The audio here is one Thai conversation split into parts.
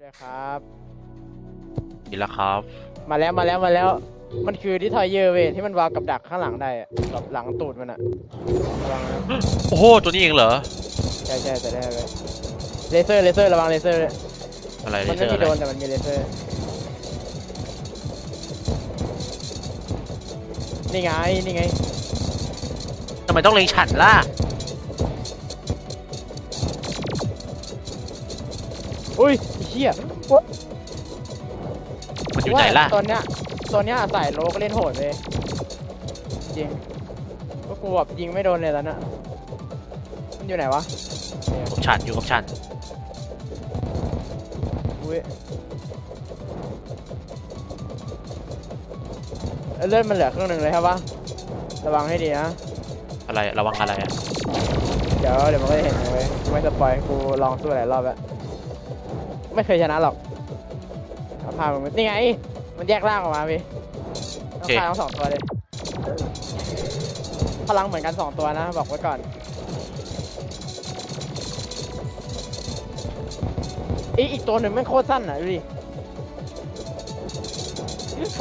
ด้วยครับ ดีแล้วครับ มาแล้วมาแล้วมาแล้ว มันคือที่ทอยเยอร์เวยที่มันวางกับดักข้างหลังได้อะแบบหลังตูดมันอะระวังนะโอ้โห ตัวนี้เองเหรอ ใช่ใช่แต่ได้เลยเลเซอร์เลเซอร์ระวังเลเซอร์ด้วยอะไรมันเจไม่อมีอะไรโดนแต่มันมีเลเซอร์นี่ไงนี่ไงทำไมต้องเล็งฉันล่ะ อุ้ยไอ้เหี้ยมันอยู่ไหนล่ะ ว่าตอนเนี้ยตอนเนี้ยใส่โลก็เล่นโหดเลยจริงก็กูแบบยิงไม่โดนเลยตอนนั้นอะมันอยู่ไหนวะเนี่ยกับฉันอยู่กับฉันอุ้ยเอ้ยเลือดมันเหลือครึ่งหนึ่งเลยครับปะระวังให้ดีนะ อะไรระวังอะไรอะเดี๋ยวเดี๋ยวมันก็จะเห็นเว้ยไม่สปอยกูลองสู้หลายรอบแล้ว ไม่เคยชนะหรอกเอาพามันนี่ไง มันแยกร่างออกมาพี่ต้องฆ่าทั้งสองตัวเลย พลังเหมือนกันสองตัวนะ บอกไว้ก่อนอีอีกตัวหนึ่งแม่งโคตรสั้นอะดูดิ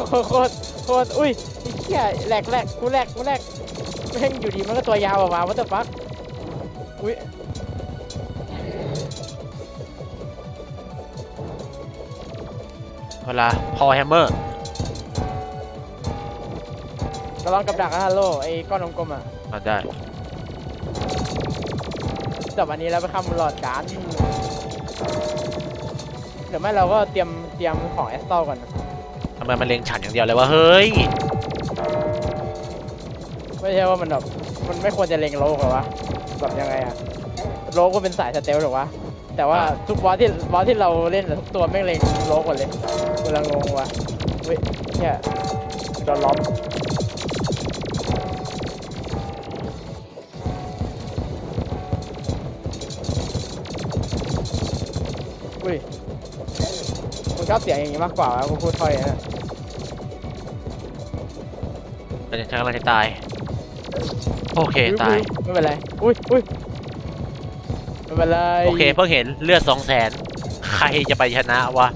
โคตรโคตรโคตรอุ้ยไอ้เหี้ยแหลกแหลกกูแหลกกูแหลกแม่งอยู่ดีมันก็ตัวยาวออกมาวัตถุฟักอุ้ย ลาพอแฮมเมอร์ระวังกับดักนะฮัลโหลไอ้ก้อนกลมๆอะมาได้จบอันนี้แล้วไปคำหลอดการ์ดเดี๋ยวไม่เราก็เตรียมเตรียมของแอสตอลก่อนนะทำไมมันเล็งฉันอย่างเดียวเลยวะเฮ้ย ไม่ใช่ว่ามันแบบมันไม่ควรจะเล็งโลกหรอวะแบบยังไงอะโลกก็เป็นสายสเตลหรอวะ แต่ว่าอ่าทุกบอสที่บอสที่เราเล่นอะทุกตัวไม่งเล็งโลกหมดเลยเวลางงวะเว้ยเนี่ยโดนล้อมอุ้ยกูชอบเสียงอย่างนี้มากกว่าวะกูพูดถ้อยนะแต่ฉันกำลังจะตาย โอเค ตาย ไม่เป็นไร อุ้ยอุ้ย ไม่เป็นไรโอเคเพิ่งเห็นเลือดสองแสนใครจะไปชนะวะ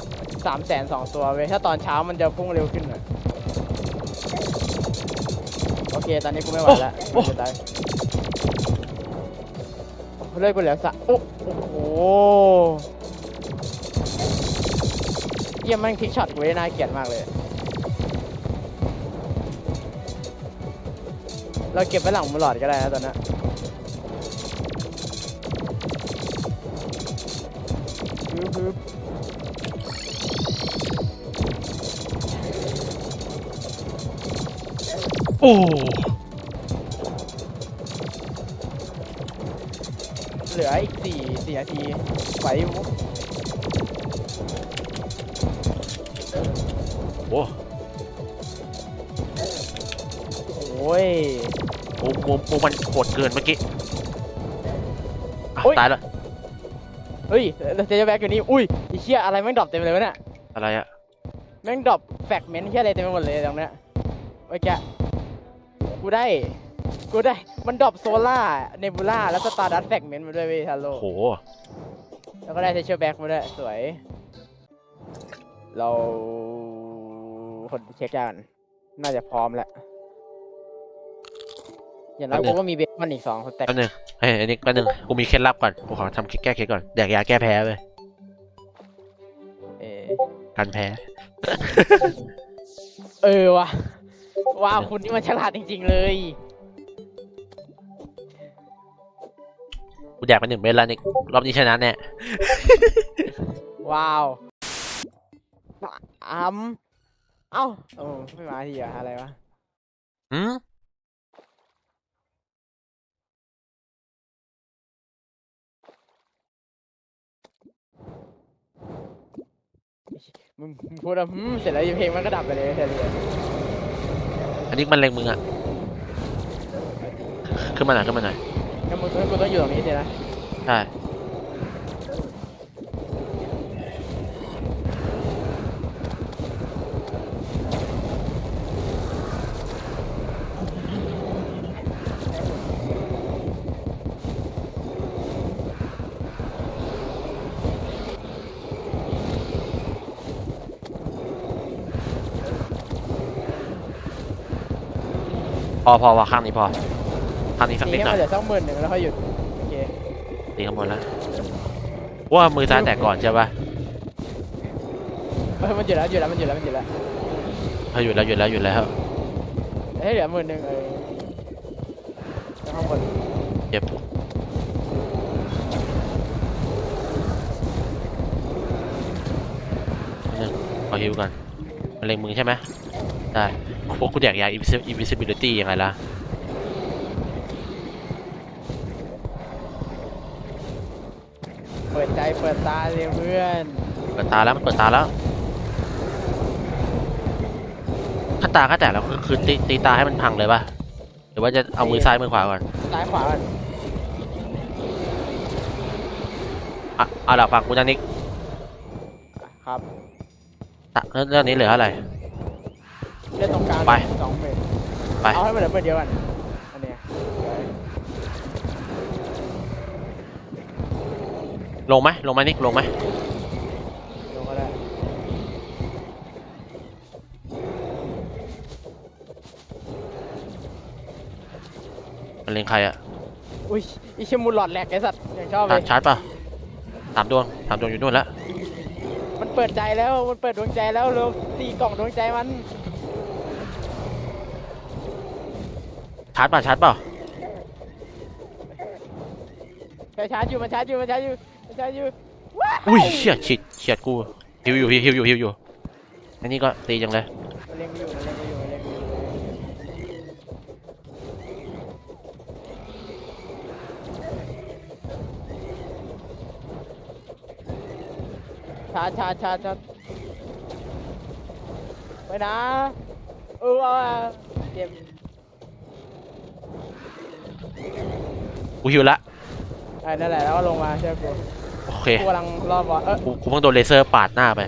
สามแสนสองตัวเว้ยถ้าตอนเช้ามันจะพุ่งเร็วขึ้นหน่อยโอเคตอนนี้กูไม่ไหวแล้วโอ้จะตายโอ้เลือดกูเหลือสะโอ้โอ้โหเยี่ยมแม่งทิกช็อตกูได้น่าเกลียดมากเลย เราเก็บไว้หลังมือหลอดก็ได้นะตอนนั้ อ้เหลืออีกสี่สี่นาทีไหวอยู่โหโอ้ยมุมมุมมุมมันโหดเกินเมื่อกี้อะโอ๊ย ตายแล้ว เฮ้ยแล้วเจแบ็กอยู่นี่อุ้ยไอ้เชี่ยอะไรแม่งดรอปเต็มเลยวะเนี่ยอะไรอะแม่งดรอปแฟกเมนต์เชี่ยอะไรเต็มไปหมดเลยตรงเนี้ยเมื่อกี้ กูได้ กูได้ มันดรอปโซล่าเนบูล่าแล้วสตาร์ดัสแฟกเมนต์มาด้วยเว้ยฮัลโหลโห แล้วก็ได้เทเชอร์แบ็กมาด้วย สวย เราคนเช็คกันน่าจะพร้อมแล้ว อย่างน้อยแป๊บนึกูงก็มีเบคอนอีกสองสแต็กแป๊บนึงเฮ้ยอันนี้แป๊บนึงกูมีเคล็ดลับก่อน กูขอทำแก้เคล็ดก่อนแดกยาแก้แพ้เลยเออกันแพ้ เออว่ะ ว้าวคุณนี่มันฉลาดจริง ๆ เลยกูแดกไปหนึ่งเม็ดแล้วนี่รอบนี้ชนะแน่ว้าวอ้ำเอ้าโอ้ไม่มาทีอะอะไรวะอืมมึงมึงพูดอะหืมเสร็จแล้วเพลงมันก็ดับไปเลยเฉลี่ย อันนี้มันเล็งมึงอะขึ้นมาหน่อยขึ้นมาหน่อยงั้นมึงงั้นกูต้องอยู่ตรงนี้สินะ ใช่ อพอพอข้างนี้พอข้างนี้สักตีนิดให้หน่มัอนยเหลือสักหมื่นหนึ่งแล้วค่อยหยุด โอเค ตีข้างบนแล้วว่ามือซ้ายแตกก่อนใช่ปะเฮ้ยมันหยุดแล้วหยุดแล้วมันหยุดแล้วมันหยุดแล้วเขาหยุดแล้วหยุดแล้วหยุดแล้วให้เหลือหมื่นหนึ่งเออแล้วข้างบนเจ็บนึงขอฮิวก่อนมะเร็งมือใช่ไหม ได้พวกกูแดกยา invisibility ยังไงล่ะ เปิดใจเปิดตาเลยเพื่อนเปิดตาแล้วมันเปิดตาแล้วถ้าตาก็แตกแล้วคือคือตีตีตาให้มันพังเลยปะหรือว่าจะเอามือซ้ายมือขวาก่อน ซ้ายขวาก่อนอะเอาล่ะฟังกูนะนิกครับ ตะเรื่องนี้เหลือเท่าไหร่ เล่นตรงกลางไป สองหมื่นไป เอาให้มันเหลือหมื่นเดียวกันอันเนี้ยลงไหมลงไหมนิกลงไหมลงก็ได้มันเล็งใครอะอุ้ยอีชิมูลหลอดแหลกไอ้สัตว์ยังชอบเลชายร์จชาร์จป่ะสามดวงสามดวงอยู่นู่นแล้วมันเปิดใจแล้วมันเปิดดวงใจแล้วเราตีกล่องดวงใจมัน ชาร์จป่ะชาร์จเปล่าไปชาร์จอยู่มันชาร์จอยู่มันชาร์จอยู่มันชาร์จอยู่อุ้ยเชี่ยฉีดเฉียดกูฮิวอยู่ฮิวอยู่ฮิวอยู่อันนี้ก็ตีจังเลยมันเล็งไม่อยู่มันเล็งไม่อยู่มันเล็งไม่อยู่ชาร์จชาร์จชาร์จชาร์จไปนะเออเอาอะเจ็บ กูฮิวละ ไอ้นั่นแหละแล้วก็ลงมาเชื่อกูโอเค กูกำลังรอบบอลเออกูกูเพิ่งโดนเลเซอร์ปาดหน้าไป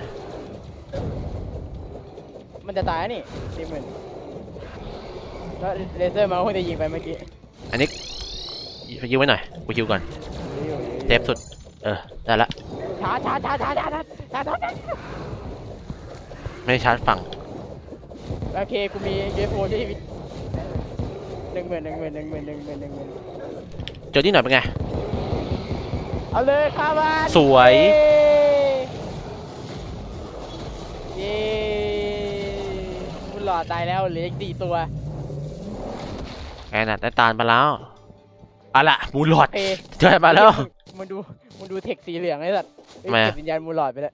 มันจะตายนี่สี่หมื่นแล้วเลเซอร์มาคงจะยิงไปเมื่อกี้อันนี้ยิวไว้หน่อย กูฮิวก่อนยิงอยู่ยิงอยู่เซฟสุด เออ ได้ละชาร์จชาร์จชาร์จชาร์จชาร์จชาร์จชาร์จไม่ได้ชาร์จฝั่งโอเคกูมีเกมโฟช่วยชีวิตห นึ่งหมื่นหนึ่งหมื่นหนึ่งหมื่นหนึ่งหมื่นหนึ่งหมื่นเจอที่หน่อยเป็นไง เอาเลยข้าบ้านสวย เย้คุณหลอดตายแล้วเหลืออีกสี่ตัว แอนน่ะได้ตาลมาแล้วเอาล่ะมูลหลอดเอเจอมาแล้ว มึงดูมึงดูเทคสีเหลืองไอ้สัตว์เอ้ยทำไมอะ เก็บวิญญาณมูลหลอดไปแล้ว